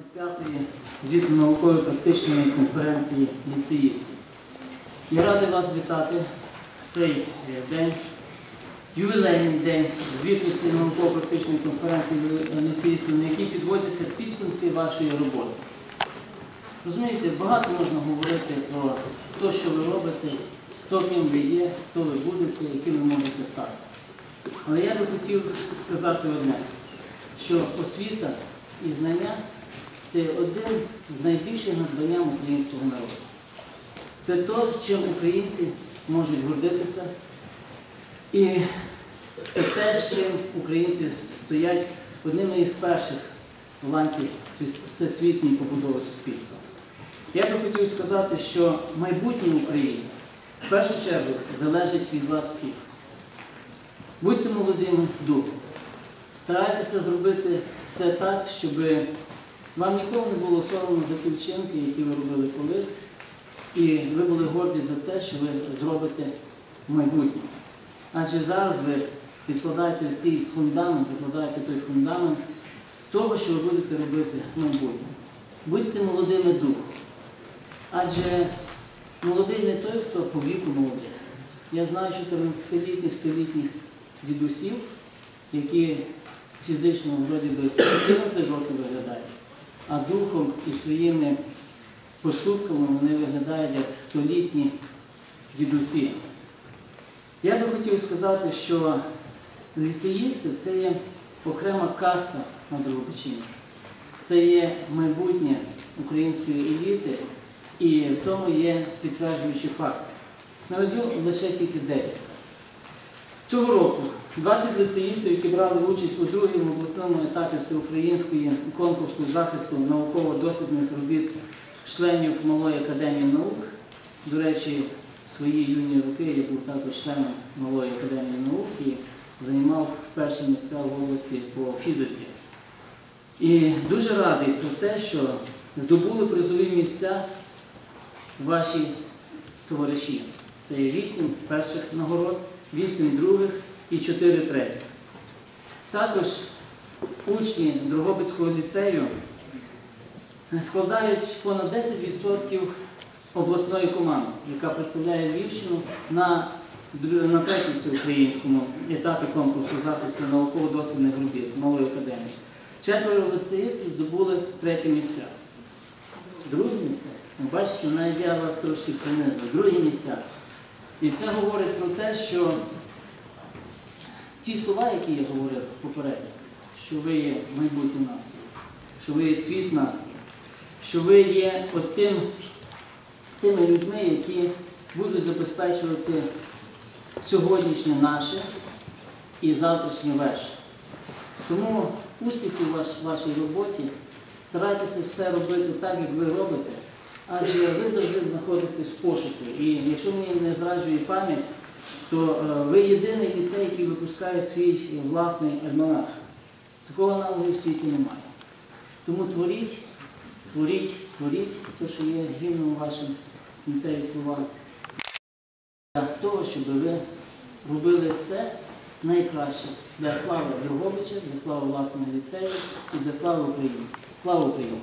25-ї звітно наукової практичної конференції ліцеїстів. Я радий вас вітати в цей е, день, ювілейний день звітності науково-практичної конференції ліцеїстів, на якій підводяться підсумки вашої роботи. Розумієте, багато можна говорити про те, що ви робите, хто ким ви є, хто ви будете, яким ви можете стати. Але я би хотів сказати одне, що освіта і знання це один з найбільших надбанням українського народу. Це то, чим українці можуть гордитися, і це те, з чим українці стоять одними із перших в ланці всесвітньої побудови суспільства. Я би хотів сказати, що майбутнє України в першу чергу залежить від вас всіх. Будьте молодими духом. Старайтеся зробити все так, щоб вам ніколи не було соромно за ті вчинки, які ви робили колись, і ви були горді за те, що ви зробите в майбутньому. Адже зараз ви відкладаєте той фундамент, закладаєте той фундамент того, що ви будете робити в майбутньому. Будьте молодими духом. Адже молодий не той, хто по віку молодий. Я знаю 14-літніх, столітніх дідусів, які фізично вроді би 14 років виглядають, а духом і своїми поступками вони виглядають як столітні дідусі. Я би хотів сказати, що ліцеїсти це є окрема каста на Дрогобичині. Це є майбутнє української еліти, і в тому є підтверджуючі факти. Наведу лише тільки декілька. Цього року 20 ліцеїстів, які брали участь у другому обласному етапі всеукраїнської конкурсу захисту науково-дослідних робіт членів Малої академії наук. До речі, в свої юні роки я був також членом Малої академії наук і займав перші місця в області по фізиці. І дуже радий про те, що здобули призові місця ваші товариші. Це є 8 перших нагород, 8 других і 4 третіх. Також учні Дрогобицького ліцею складають понад 10% обласної команди, яка представляє Львівщину на, на третьому всеукраїнському етапі конкурсу захисту науково-дослідних робіт Малої академії. Четверо ліцеїстів здобули треті місця. Другі місця. Ну, Бачите, навіть я вас трошки принизив. Другі місця. І це говорить про те, що ті слова, які я говорив попередньо, що ви є майбутнє нації, що ви є цвіт нації, що ви є от тим, тими людьми, які будуть забезпечувати сьогоднішнє наше і завтрашнє ваше. Тому успіху в ваш- вашій роботі, старайтеся все робити так, як ви робите, адже ви завжди знаходитесь в пошуку. І якщо мені не зраджує пам'ять, то е, ви єдиний ліцей, який випускає свій власний альманах. Такого аналогу в світі немає. Тому творіть, творіть, творіть, те, що є гімном вашим кінцеві слова, для того, щоб ви робили все найкраще для слави Дрогобича, для слави власного ліцею і для слави України. Слава Україні!